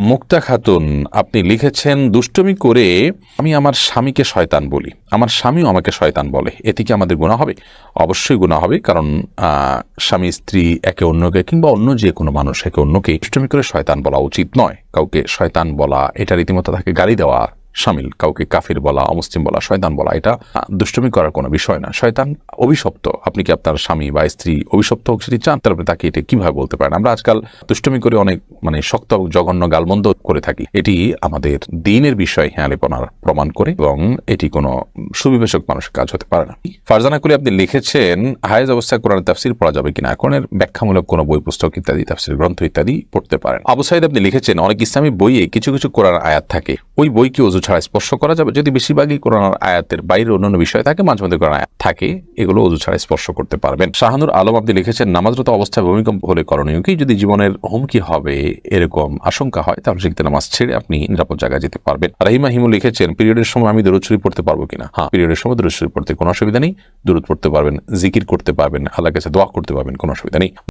মুক্তা খাতুন, আপনি লিখেছেন, দুষ্টমি করে আমি আমার স্বামীকে শয়তান বলি। আমার স্বামীও আমাকে শয়তান বলে। এতে কি আমাদের গুণা হবে? অবশ্যই গুণা হবে, কারণ স্বামী, স্ত্রী একে অন্যকে কিংবা অন্য যে কোনো মানুষ একে অন্যকে দুষ্টমি করে শয়তান বলা উচিত নয়। কাউকে শয়তান বলা, এটা রীতিমতো তাকে গাড়ি দেওয়া শামিল কাউকে কাফির বলা, অমুসলিম বলা, শয়তান বলা, এটা দুষ্টমি করার কোনো বিষয় না। শয়তান অভিশপ্ত। আপনি কি আপনার স্বামী বা স্ত্রী অভিশপ্ত হোক, সেটি চান? আপনি তাকে এটা কীভাবে বলতে পারেন? আমরা আজকাল দুষ্টমি করে অনেক মানে শক্ত জঘন্য গালমন্দ করে থাকি। এটি আমাদের দিনের বিষয় হেয়ালিপনার প্রমাণ করে এবং এটি কোনো সুবিবেশক মানুষের কাজ হতে পারে না। ফারজানা করে আপনি লিখেছেন, হায়েজ অবস্থায় কোরআন তাফসির পড়া যাবে কিনা? কোরআনের ব্যাখ্যামূলক কোনো বই, পুস্তক ইত্যাদি, তাফসির গ্রন্থ ইত্যাদি পড়তে পারেন। আবু সাইদ, আপনি লিখেছেন, অনেক ইসলামী বইয়ে কিছু কিছু কোরআন আয়াত থাকে। ওই বইকে অজু ছাড়া স্পর্শ করা যাবে? যদি বেশিরভাগই কোরআন আয়াতের বাইরে অন্যান্য বিষয় থাকে, মাঝে মধ্যে কোরআন আয়াত থাকে, এগুলো অজু ছাড়া স্পর্শ করতে পারবেন। শাহানুর আলম আপনি লিখেছেন, নামাজরত অবস্থায় ভূমিকম্প হলে করণীয় কি? যদি জীবনের হুমকি হবে, এরকম আশঙ্কা হয়, তাহলে সেক্ষেত্রে নামাজ ছেড়ে আপনি নিরাপদ জায়গায় যেতে পারবেন। রাহিমা হিমু লিখেছেন, পিরিয়ডের সময় আমি দূরত শরীফ পড়তে পারব কিনা? হ্যাঁ পিরিয়ডের সময় দূরত শরীফ পড়তে কোনো অসুবিধা নেই। দূরত পড়তে পারবেন, জিকির করতে পারবেন আল্লাহ কাছে দোয়া করতে পারবেন, কোনো অসুবিধা নেই।